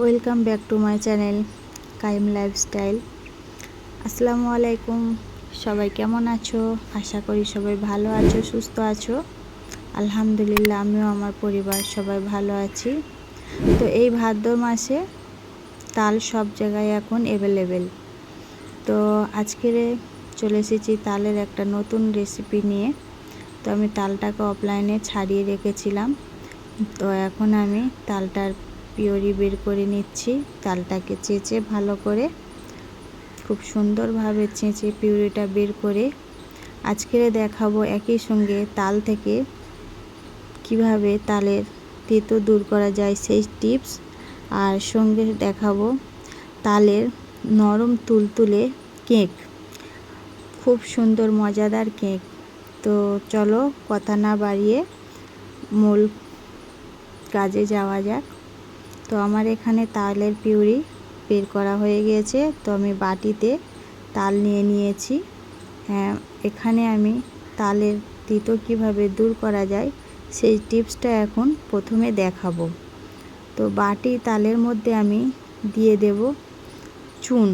Welcome back to my channel Qayyim lifestyle. আসসালামু আলাইকুম। সবাই কেমন আছো? আশা করি সবাই ভালো আছো, সুস্থ আছো। আলহামদুলিল্লাহ, আমিও আমার পরিবার সবাই ভালো আছি। তো এই ভাদ্র মাসে তাল সব জায়গায় এখন অ্যাভেলেবেল তো আজকের চলে এসেছি তালের একটা নতুন রেসিপি নিয়ে। তো আমি তালটাকে অফলাইনে ছাড়িয়ে রেখেছিলাম। তো এখন আমি তালটার পিওরি বের করে নিচ্ছি। তালটাকে চেঁচে ভালো করে খুব সুন্দরভাবে চেঁচে পিউরিটা বের করে আজকের দেখাবো একই সঙ্গে তাল থেকে কীভাবে তালের তেতো দূর করা যায় সেই টিপস। আর সঙ্গে দেখাবো তালের নরম তুলতুলে কেক। খুব সুন্দর, মজাদার কেক। তো চলো কথা না বাড়িয়ে মূল কাজে যাওয়া যাক। তো আমার এখানে তালের পিউরি বের করা হয়ে গিয়েছে। তো আমি বাটিতে তাল নিয়ে নিয়েছি। হ্যাঁ এখানে আমি তালের তিতো কীভাবে দূর করা যায় সেই টিপসটা এখন প্রথমে দেখাবো। তো বাটি তালের মধ্যে আমি দিয়ে দেব চুন।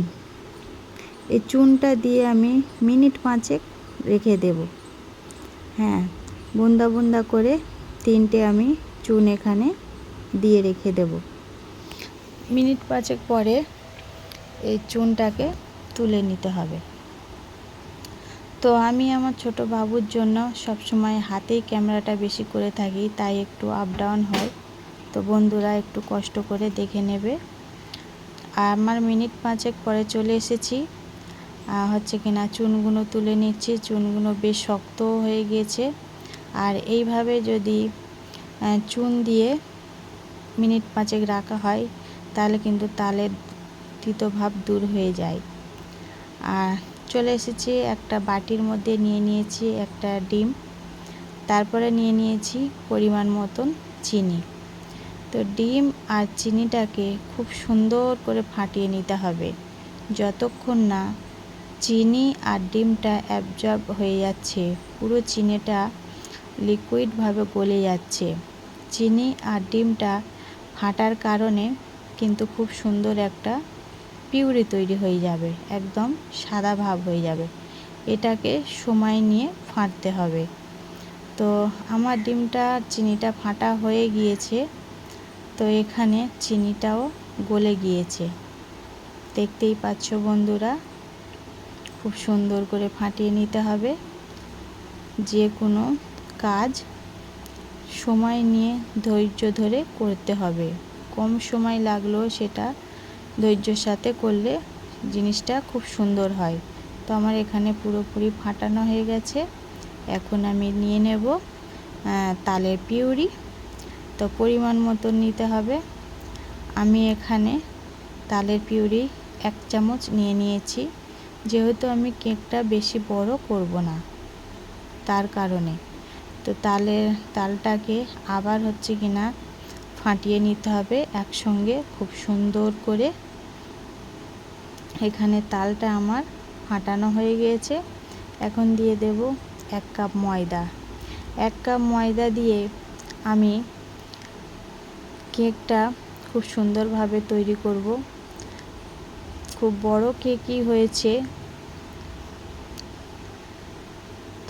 এই চুনটা দিয়ে আমি মিনিট পাঁচেক রেখে দেব। হ্যাঁ বুন্দা বুন্দা করে তিনটে আমি চুন এখানে দিয়ে রেখে দেব। মিনিট পাঁচেক পরে এই চুনটাকে তুলে নিতে হবে। তো আমি আমার ছোট বাবুর জন্য সব সময় হাতেই ক্যামেরাটা বেশি করে থাকি, তাই একটু আপ ডাউন হয়। তো বন্ধুরা একটু কষ্ট করে দেখে নেবে। আর আমার মিনিট পাঁচেক পরে চলে এসেছি। হচ্ছে কি না, চুনগুলো তুলে নিচ্ছি, চুনগুলো বেশ শক্ত হয়ে গিয়েছে। আর এইভাবে যদি চুন দিয়ে মিনিট পাঁচেক রাখা হয় তাহলে কিন্তু তালের তিতভাব দূর হয়ে যায়। আর চলে এসেছি একটা বাটির মধ্যে নিয়ে নিয়েছি একটা ডিম। তারপরে নিয়ে নিয়েছি পরিমাণ মতন চিনি। তো ডিম আর চিনিটাকে খুব সুন্দর করে ফাটিয়ে নিতে হবে। যতক্ষণ না চিনি আর ডিমটা অ্যাবজর্ব হয়ে যাচ্ছে, পুরো চিনিটা লিকুইডভাবে গলে যাচ্ছে। চিনি আর ডিমটা ফাটার কারণে কিন্তু খুব সুন্দর একটা পিউরি তৈরি হয়ে যাবে, একদম সাদা ভাব হয়ে যাবে। এটাকে সময় নিয়ে ফাটতে হবে। তো আমার ডিমটা, চিনিটা ফাটা হয়ে গিয়েছে। তো এখানে চিনিটাও গলে গিয়েছে। দেখতেই পাচ্ছ বন্ধুরা, খুব সুন্দর করে ফাটিয়ে নিতে হবে। যে কোনো কাজ সময় নিয়ে ধৈর্য ধরে করতে হবে। কম সময় লাগলেও সেটা ধৈর্যর সাথে করলে জিনিসটা খুব সুন্দর হয়। তো আমার এখানে পুরোপুরি ফাটানো হয়ে গেছে। এখন আমি নিয়ে নেব তালের পিউরি। তো পরিমাণ মতো নিতে হবে। আমি এখানে তালের পিউরি এক চামচ নিয়ে নিয়েছি। যেহেতু আমি কেকটা বেশি বড় করব না তার কারণে। তো তালের, তালটাকে আবার হচ্ছে কিনা ফাটিয়ে নিতে হবে একসঙ্গে খুব সুন্দর করে। এখানে তালটা আমার ফাটানো হয়ে গিয়েছে। এখন দিয়ে দেব এক কাপ ময়দা। এক কাপ ময়দা দিয়ে আমি কেকটা খুব সুন্দরভাবে তৈরি করব। খুব বড় কেকই হয়েছে।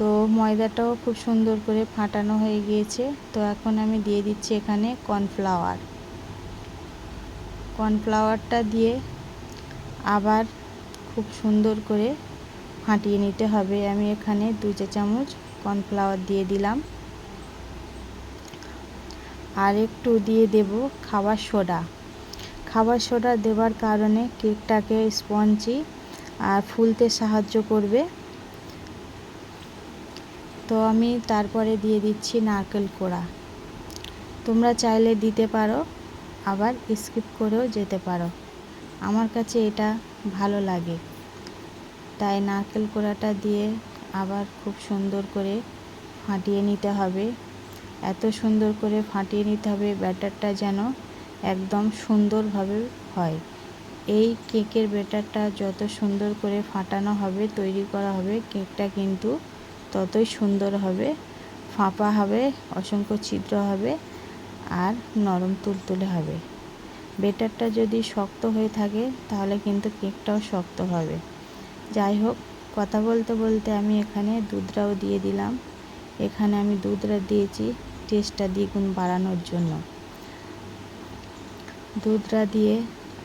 তো ময়দাটাও খুব সুন্দর করে ফাটানো হয়ে গিয়েছে। তো এখন আমি দিয়ে দিচ্ছি এখানে কর্নফ্লাওয়ার। কর্নফ্লাওয়ারটা দিয়ে আবার খুব সুন্দর করে ফাটিয়ে নিতে হবে। আমি এখানে দু চা চামচ কর্নফ্লাওয়ার দিয়ে দিলাম। আর একটু দিয়ে দেব খাবার সোডা। খাবার সোডা দেওয়ার কারণে কেকটাকে স্পঞ্জি আর ফুলতে সাহায্য করবে। তো আমি তারপরে দিয়ে দিচ্ছি নারকেল কোড়া। তোমরা চাইলে দিতে পারো, আবার স্কিপ করেও যেতে পারো। আমার কাছে এটা ভালো লাগে। তাই নারকেল কোড়াটা দিয়ে আবার খুব সুন্দর করে ফাটিয়ে নিতে হবে। এত সুন্দর করে ফাটিয়ে নিতে হবে, ব্যাটারটা যেন একদম সুন্দরভাবে হয়। এই কেকের ব্যাটারটা যত সুন্দর করে ফাটানো হবে, তৈরি করা হবে, কেকটা কিন্তু ততই সুন্দর হবে, ফাঁপা হবে, অসংখ্য ছিদ্র হবে আর নরম তুলতুলে হবে। বেটারটা যদি শক্ত হয়ে থাকে, তাহলে কিন্তু কেকটাও শক্ত হবে। যাই হোক, কথা বলতে বলতে আমি এখানে দুধটাও দিয়ে দিলাম। এখানে আমি দুধটা দিয়েছি টেস্টটা দ্বিগুণ বাড়ানোর জন্য। দুধটা দিয়ে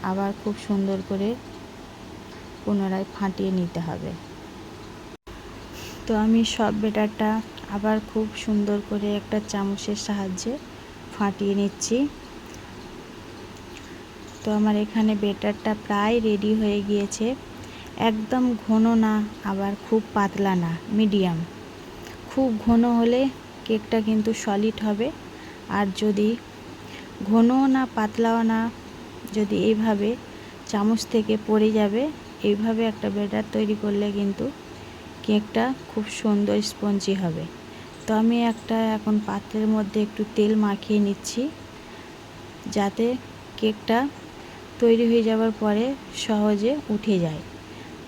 আবার খুব সুন্দর করে পুনরায় ফাটিয়ে নিতে হবে। তো আমি সব বেটারটা আবার খুব সুন্দর করে একটা চামচের সাহায্যে ফাটিয়ে নিচ্ছি। তো আমার এখানে বেটারটা প্রায় রেডি হয়ে গিয়েছে। একদম ঘন না, আবার খুব পাতলা না মিডিয়াম খুব ঘন হলে কেকটা কিন্তু সলিড হবে। আর যদি ঘনও না, পাতলাও না, যদি এইভাবে চামচ থেকে পড়ে যাবে, এইভাবে একটা ব্যাটার তৈরি করলে কিন্তু কেকটা খুব সুন্দর স্পঞ্জি হবে। তো আমি একটা এখন পাত্রের মধ্যে একটু তেল মাখিয়ে নিচ্ছি, যাতে কেকটা তৈরি হয়ে যাওয়ার পরে সহজে উঠে যায়।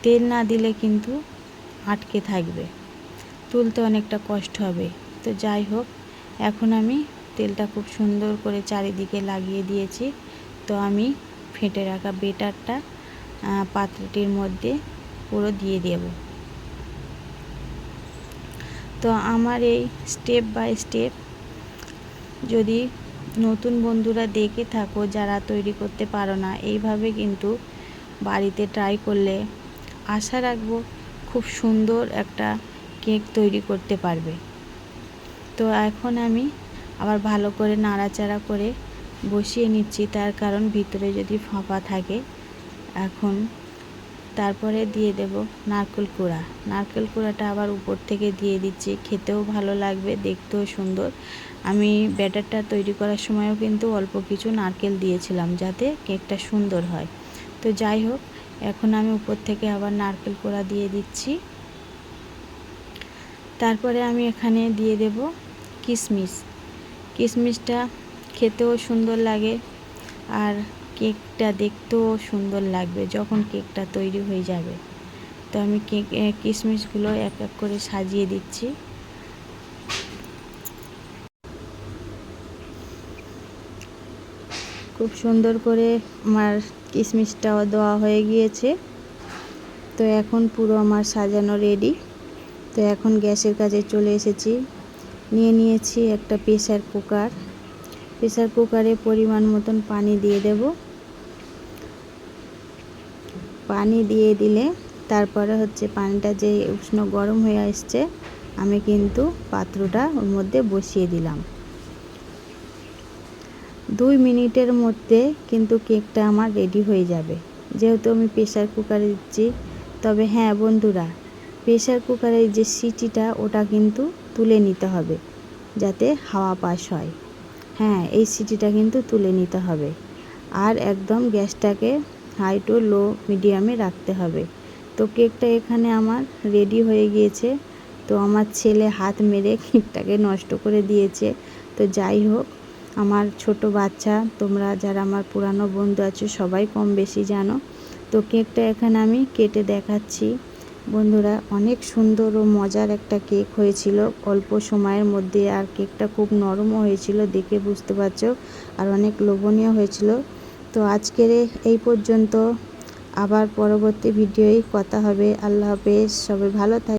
তেল না দিলে কিন্তু আটকে থাকবে, তুলতে অনেকটা কষ্ট হবে। তো যাই হোক, এখন আমি তেলটা খুব সুন্দর করে চারিদিকে লাগিয়ে দিয়েছি। তো আমি ফেটে রাখা বেটারটা পাত্রটির মধ্যে পুরো দিয়ে দেব। তো আমার এই স্টেপ বাই স্টেপ যদি নতুন বন্ধুরা দেখে থাকো যারা তৈরি করতে পারো না, এইভাবে কিন্তু বাড়িতে ট্রাই করলে আশা রাখব খুব সুন্দর একটা কেক তৈরি করতে পারবে। তো এখন আমি আবার ভালো করে নাড়াচাড়া করে বসিয়ে নিচ্ছি, তার কারণ ভিতরে যদি ফাঁপা থাকে, এখন তারপরে দিয়ে দেব নারকেল কুড়া। নারকেল কুড়াটা আবার উপর থেকে দিয়ে দিচ্ছি। খেতেও ভালো লাগবে, দেখতেও সুন্দর। আমি ব্যাটারটা তৈরি করার সময়ও কিন্তু অল্প কিছু নারকেল দিয়েছিলাম যাতে কেকটা সুন্দর হয়। তো যাই হোক, এখন আমি উপর থেকে আবার নারকেল কোড়া দিয়ে দিচ্ছি। তারপরে আমি এখানে দিয়ে দেব কিশমিশ। কিশমিশটা খেতেও সুন্দর লাগে। আর কেকটা দেখতেও সুন্দর লাগবে যখন কেকটা তৈরি হয়ে যাবে। তো আমি কেক কিশমিশগুলো এক এক করে সাজিয়ে দিচ্ছি। খুব সুন্দর করে আমার কিশমিশটাও দেওয়া হয়ে গিয়েছে। তো এখন পুরো আমার সাজানো রেডি। তো এখন গ্যাসের কাছে চলে এসেছি। নিয়ে নিয়েছি একটা প্রেসার কুকার। প্রেসার কুকারে পরিমাণ মতন পানি দিয়ে দেব। পানি দিয়ে দিলে তারপরে হচ্ছে পানিটা যে উষ্ণ গরম হয়ে আসছে, আমি কিন্তু পাত্রটা ওর মধ্যে বসিয়ে দিলাম। দুই মিনিটের মধ্যে কিন্তু কেকটা আমার রেডি হয়ে যাবে। যেহেতু আমি প্রেশার কুকারে দিচ্ছি, তবে হ্যাঁ বন্ধুরা প্রেশার কুকারের যে সিটিটা ওটা কিন্তু তুলে নিতে হবে, যাতে হাওয়া পাস হয়। হ্যাঁ এই সিটিটা কিন্তু তুলে নিতে হবে। আর একদম গ্যাসটাকে হাই টু লো মিডিয়ামে রাখতে হবে। তো কেকটা এখানে আমার রেডি হয়ে গিয়েছে। তো আমার ছেলে হাত মেরে কেকটাকে নষ্ট করে দিয়েছে। তো যাই হোক, আমার ছোট বাচ্চা, তোমরা যারা আমার পুরানো বন্ধু আছো, সবাই কম বেশি জানো। তো কেকটা এখানে আমি কেটে দেখাচ্ছি। বন্ধুরা, অনেক সুন্দর ও মজার একটা কেক হয়েছিল। অল্প সময়ের মধ্যে আর কেকটা খুব নরমও হয়েছিল, দেখে বুঝতে পারছ। আর অনেক লোভনীয় হয়েছিল। তো আজকের এই পর্যন্ত। আবার পরবর্তী ভিডিওয় কথা হবে। আল্লাহ হাফেজ। সবাই ভালো থাকে